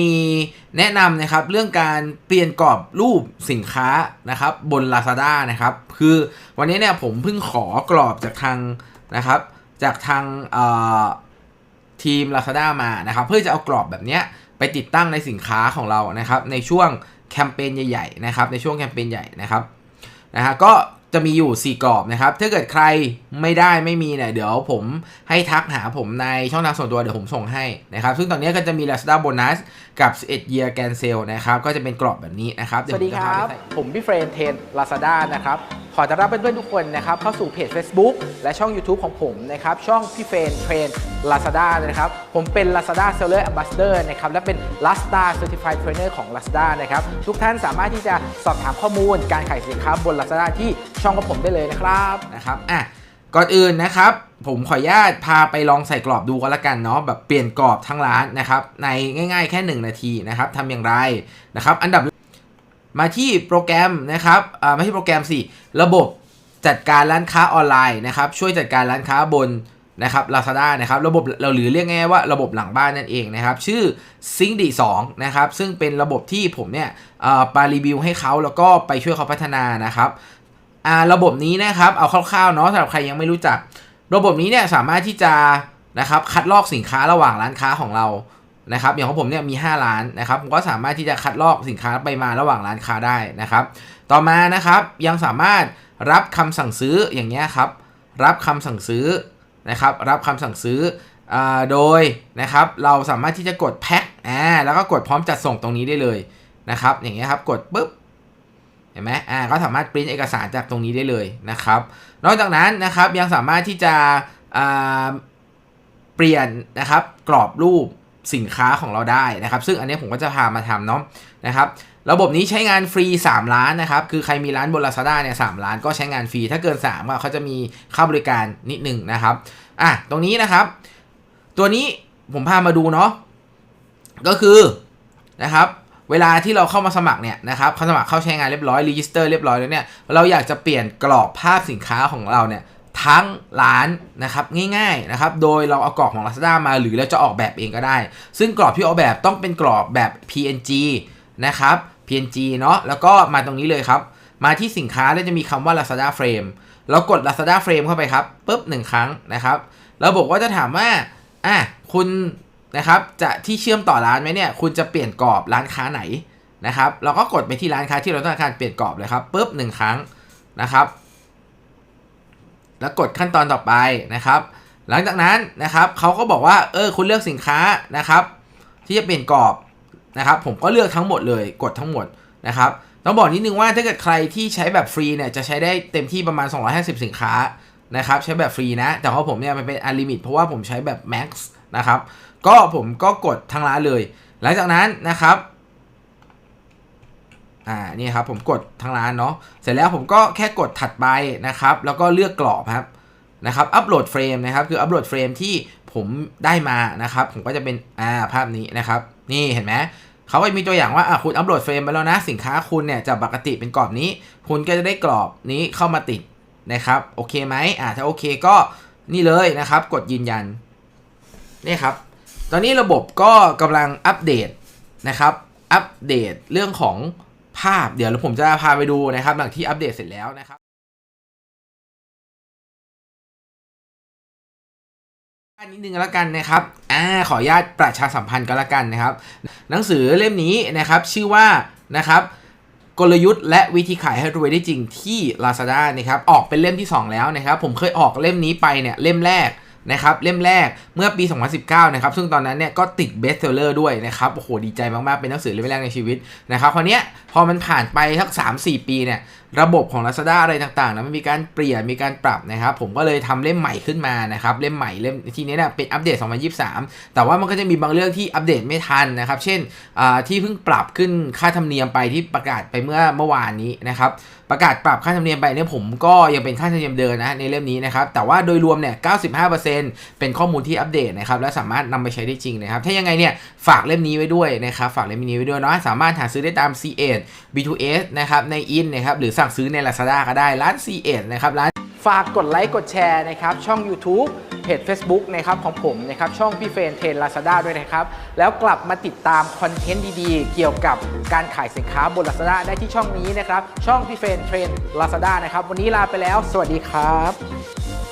มีแนะนำนะครับเรื่องการเปลี่ยนกรอบรูปสินค้านะครับบน Lazada นะครับคือวันนี้เนี่ยผมเพิ่งขอกรอบจากทางนะครับจากทางทีม Lazada มานะครับเพื่อจะเอากรอบแบบนี้ไปติดตั้งในสินค้าของเรานะครับในช่วงแคมเปญใหญ่ๆนะครับในช่วงแคมเปญใหญ่นะครับนะฮะก็ จะมีอยู่ 4 กรอบนะครับ ถ้าเกิดใครไม่ได้ไม่มีเนี่ยเดี๋ยวผมให้ทักหาผมในช่องทางส่วนตัวเดี๋ยวผมส่งให้นะครับ ซึ่งตอนนี้ก็จะมี Lazada Bonus กับ 11 Year Gan Sale นะครับ ก็จะเป็นกรอบแบบนี้นะครับ สวัสดีครับ ผมพี่เฟรนเทน Lazada นะครับ ขอต้อนรับเพื่อนๆทุกคนนะครับ เข้าสู่เพจ Facebook และช่อง YouTube ของผมนะครับ ช่องพี่เฟรนเทรน Lazada นะครับ ผมเป็น Lazada Seller Ambassador นะครับ และเป็น Lazada Certified Trainer ของ Lazada นะครับ ทุกท่านสามารถที่จะสอบถามข้อมูลการขายสินค้าบน Lazada ที่ช่องของผมได้เลยนะครับนะครับอะก่อนอื่นนะครับ ผมขออนุญาตพาไปลองใส่กรอบดูก็แล้วกันเนาะแบบเปลี่ยนกรอบทั้งร้านนะครับ ในง่ายๆแค่ 1 นาทีนะครับทำอย่างไรนะครับ อันดับมาที่โปรแกรมนะครับอ่าไม่ใช่โปรแกรมสิระบบจัดการร้านค้าออนไลน์นะครับ ช่วยจัดการร้านค้าบน นะครับ Lazada นะครับระบบเราหรือเรียกง่ายว่าระบบหลังบ้านนั่นเองนะครับชื่อ s y n c d 2นะครับซึ่งเป็นระบบที่ผมเนี่ยไปรีวิวให้เขาแล้วก็ไปช่วยเขาพัฒนานะครับระบบนี้นะครับเอาคร่าวๆเนาะสำหรับใครยังไม่รู้จัก ระบบนี้เนี่ยสามารถที่จะนะครับคัดลอกสินค้าระหว่างร้านค้าของเรานะครับอย่างของผมเนี่ยมี 5 ร้านนะครับผมก็สามารถที่จะคัดลอกสินค้าไปมาระหว่างร้านค้าได้นะครับ ต่อมานะครับยังสามารถรับคำสั่งซื้ออย่างเงี้ยครับรับคำสั่งซื้อ นะครับรับคำสั่งซื้ออ่าโดยนะครับเราสามารถที่จะกดแพ็คอ่าแล้วก็กดพร้อมจัดส่งตรงนี้ได้เลยนะครับอย่างเงี้ยครับกดปุ๊บเห็นไหมอ่าก็สามารถปริ้นเอกสารจากตรงนี้ได้เลยนะครับ นอกจากนั้นนะครับยังสามารถที่จะอ่าเปลี่ยนนะครับกรอบรูปสินค้าของเราได้นะครับ ซึ่งอันนี้ผมก็จะพามาทำเนาะนะครับ ระบบนี้ใช้งานฟรี 3 ล้านนะครับ คือใครมีร้านบน Lazada เนี่ยสล้านก็ใช้งานฟรี ถ้าเกิน3ก็เขาจะมีค่าบริการนิดหนึ่งนะครับ อะ ตรงนี้นะครับ ตัวนี้ผมพามาดูเนาะ ก็คือนะครับ เวลาที่เราเข้ามาสมัครเนี่ยนะครับเขาสมัครเข้าใช้งานเรียบร้อย รีจิสเตอร์เรียบร้อยแล้วเนี่ย เราอยากจะเปลี่ยนกรอบภาพสินค้าของเราเนี่ยทั้งร้านนะครับง่ายๆนะครับโดยเราเอากรอบของ Lazada มาหรือเราจะออกแบบเองก็ได้ ซึ่งกรอบที่ออกแบบต้องเป็นกรอบแบบ PNG นะครับ PNG เนาะแล้วก็มาตรงนี้เลยครับ มาที่สินค้าแล้วจะมีคำว่า Lazada Frame เรากด Lazada Frame เข้าไปครับปุ๊บหนึ่งครั้งนะครับ ระบบก็จะถามว่าอะคุณนะครับจะที่เชื่อมต่อร้านไหมเนี่ย คุณจะเปลี่ยนกรอบร้านค้าไหนนะครับ เราก็กดไปที่ร้านค้าที่เราต้องการเปลี่ยนกรอบเลยครับปุ๊บหนึ่งครั้งนะครับ แล้วกดขั้นตอนต่อไปนะครับ หลังจากนั้นนะครับเขาก็บอกว่าเออคุณเลือกสินค้านะครับ ที่จะเปลี่ยนกรอบ นะครับผมก็เลือกทั้งหมดเลยกดทั้งหมดนะครับต้องบอกนิดนึงว่าถ้าเกิดใครที่ใช้แบบฟรีเนี่ยจะใช้ได้เต็มที่ประมาณ 250 สินค้านะครับใช้แบบฟรีนะ แต่ของผมเนี่ยมันเป็นอันลิมิตเพราะว่าผมใช้แบบ Max นะครับก็ผมก็กดทั้งร้านเลย หลังจากนั้นนะครับอ่านี่ครับผมกดทั้งร้านเนาะเสร็จแล้วผมก็แค่กดถัดไปนะครับ แล้วก็เลือกกรอบครับนะครับอัปโหลดเฟรมนะครับคืออัปโหลดเฟรมที่ ผมได้มานะครับ ผมก็จะเป็นอ่าภาพนี้นะครับ นี่เห็นไหมเขาก็มีตัวอย่างว่าอะคุณอัปโหลดเฟรมไปแล้วนะ สินค้าคุณเนี่ยจะปกติเป็นกรอบนี้ คุณก็จะได้กรอบนี้เข้ามาติดนะครับ โอเคไหมอ่าถ้าโอเคก็นี่เลยนะครับ กดยืนยันนี่ครับ ตอนนี้ระบบก็กำลังอัปเดตนะครับ อัปเดตเรื่องของภาพ เดี๋ยวผมจะพาไปดูนะครับ หลังที่อัปเดตเสร็จแล้วนะครับ อันนิดนึงแล้วกันนะครับอ่าขออนุญาตประชาสัมพันธ์ก็แล้วกันนะครับ หนังสือเล่มนี้นะครับชื่อว่านะครับกลยุทธ์และวิธีขายให้รวยได้จริงที่ Lazada นะครับออกเป็นเล่มที่ 2 แล้วนะครับ ผมเคยออกเล่มนี้ไปเนี่ยเล่มแรก นะครับเล่มแรกเมื่อปี 2019 นะครับซึ่งตอนนั้นเนี่ยก็ติดเบสเซลเลอร์ด้วยนะครับโอ้โหดีใจมากๆ เป็นหนังสือเล่มแรกในชีวิตนะครับคราวนี้พอมันผ่านไปสัก 3-4 ปีเนี่ยระบบของ Lazada อะไรต่างๆนะมันมีการเปลี่ยนมีการปรับนะครับผมก็เลยทำเล่มใหม่ขึ้นมานะครับเล่มใหม่เล่มที่นี้เนี่ยเป็นอัปเดต 2023 แต่ว่ามันก็จะมีบางเรื่องที่อัปเดตไม่ทันนะครับเช่นอ่าที่เพิ่งปรับขึ้นค่าธรรมเนียมไปที่ประกาศไปเมื่อเมื่อวานนี้นะครับประกาศปรับค่าธรรมเนียมไปเนี่ยผมก็ยังเป็นค่าธรรมเนียมเดิมนะในเล่มนี้นะครับแต่ว่าโดยรวมเนี่ย95%เป็นข้อมูลที่อัปเดตนะครับและสามารถนำไปใช้ได้จริงนะครับ ถ้ายังไงเนี่ยฝากเล่มนี้ไว้ด้วยนะครับฝากเล่มนี้ไว้ด้วยเนาะสามารถหาซื้อได้ตาม C8 B2S นะครับในอินนะครับหรือสั่งซื้อใน Lazada ก็ได้ร้าน C8 นะครับร้านฝากกดไลค์กดแชร์นะครับช่อง YouTube เพจ Facebook นะครับของผมนะครับช่องพี่เฟรนเทรนลาซาด้าด้วยนะครับ แล้วกลับมาติดตามคอนเทนต์ดีๆ เกี่ยวกับการขายสินค้าบน Lazada ได้ที่ช่องนี้นะครับ ช่องพี่เฟรนเทรนลาซาด้านะครับ วันนี้ลาไปแล้ว สวัสดีครับ